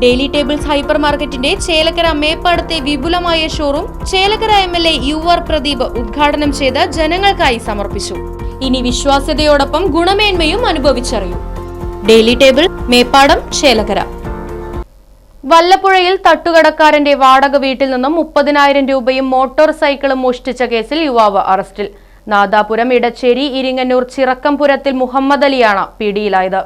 Daily tables hyper മാർക്കറ്റിന്റെ ചേലക്കര മേപ്പാടത്തെ വിപുലമായ showroom Chelakkara M L A U R Pradeep ഉദ്ഘാടനം ചെയ്ത് ജനങ്ങൾക്കായി സമർപ്പിച്ചു. ഇനി വിശ്വാസ്യതയോടൊപ്പം ഗുണമേന്മയും അനുഭവിച്ചറിയൂ. Daily table Meppadam Chelakkara. വല്ലപ്പുഴയിൽ തട്ടുകടക്കാരന്റെ വാടക വീട്ടിൽ നിന്നും മുപ്പതിനായിരം രൂപയും മോട്ടോർ സൈക്കിളും മോഷ്ടിച്ച കേസിൽ യുവാവ് അറസ്റ്റിൽ. നാദാപുരം ഇടച്ചേരി ഇരിങ്ങന്നൂർ ചിറക്കംപുരത്തിൽ മുഹമ്മദ് അലിയാണ് പിടിയിലായത്.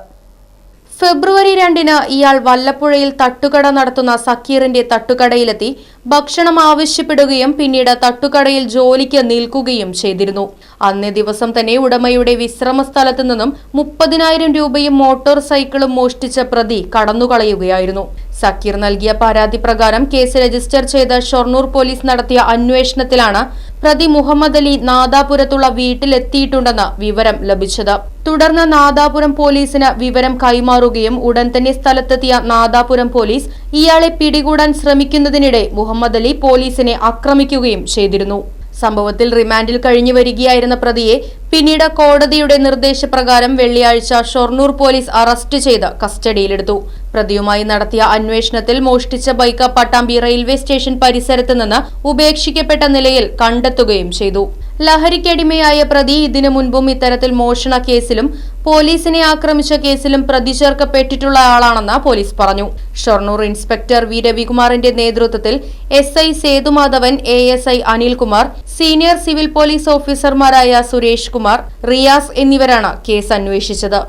ഫെബ്രുവരി രണ്ടിന് ഇയാൾ വല്ലപ്പുഴയിൽ തട്ടുകട നടത്തുന്ന സക്കീറിന്റെ തട്ടുകടയിലെത്തി ഭക്ഷണം ആവശ്യപ്പെടുകയും പിന്നീട് തട്ടുകടയിൽ ജോലിക്ക് നിൽക്കുകയും ചെയ്തിരുന്നു. അന്നേ ദിവസം തന്നെ ഉടമയുടെ വിശ്രമ സ്ഥലത്തു നിന്നും മുപ്പതിനായിരം രൂപയും മോട്ടോർ സൈക്കിളും മോഷ്ടിച്ച പ്രതി കടന്നുകളയുകയായിരുന്നു. സക്കീർ നൽകിയ പരാതി പ്രകാരം കേസ് രജിസ്റ്റർ ചെയ്ത ഷൊർണൂർ പോലീസ് നടത്തിയ അന്വേഷണത്തിലാണ് പ്രതി മുഹമ്മദ് അലി നാദാപുരത്തുള്ള വീട്ടിലെത്തിയിട്ടുണ്ടെന്ന് വിവരം ലഭിച്ചത്. തുടർന്ന് നാദാപുരം പോലീസിന് വിവരം കൈമാറുകയും ഉടൻ തന്നെ സ്ഥലത്തെത്തിയ നാദാപുരം പോലീസ് ഇയാളെ പിടികൂടാൻ ശ്രമിക്കുന്നതിനിടെ മുഹമ്മദ് അലി പോലീസിനെ ആക്രമിക്കുകയും ചെയ്തിരുന്നു. സംഭവത്തിൽ റിമാൻഡിൽ കഴിഞ്ഞു വരികയായിരുന്ന പ്രതിയെ പിന്നീട് കോടതിയുടെ നിർദ്ദേശപ്രകാരം വെള്ളിയാഴ്ച ഷൊർണൂർ പോലീസ് അറസ്റ്റ് ചെയ്ത് കസ്റ്റഡിയിലെടുത്തു. പ്രതിയുമായി നടത്തിയ അന്വേഷണത്തിൽ മോഷ്ടിച്ച ബൈക്ക് പട്ടാമ്പി റെയിൽവേ സ്റ്റേഷൻ പരിസരത്ത് നിന്ന് ഉപേക്ഷിക്കപ്പെട്ട നിലയിൽ കണ്ടെത്തുകയും ചെയ്തു. ലഹരിക്കടിമയായ പ്രതി ഇതിനു മുൻപും ഇത്തരത്തിൽ മോഷണ കേസിലും പോലീസിനെ ആക്രമിച്ച കേസിലും പ്രതി ചേർക്കപ്പെട്ടിട്ടുള്ള ആളാണെന്ന് പോലീസ് പറഞ്ഞു. ഷൊർണൂർ ഇൻസ്പെക്ടർ വി രവികുമാറിന്റെ നേതൃത്വത്തിൽ S I Sethumadhavan A S I Anilkumar senior civil police ഓഫീസർമാരായ സുരേഷ് കുമാർ റിയാസ് എന്നിവരാണ് കേസ് അന്വേഷിച്ചത്.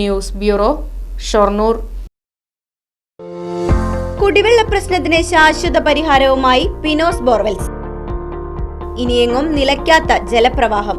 News bureau Shoranur. കുടിവെള്ള പ്രശ്നത്തിന് ശാശ്വത പരിഹാരവുമായി പിനോസ് ബോർവെൽസ്. ഇനിയെങ്ങും നിലയ്ക്കാത്ത ജലപ്രവാഹം.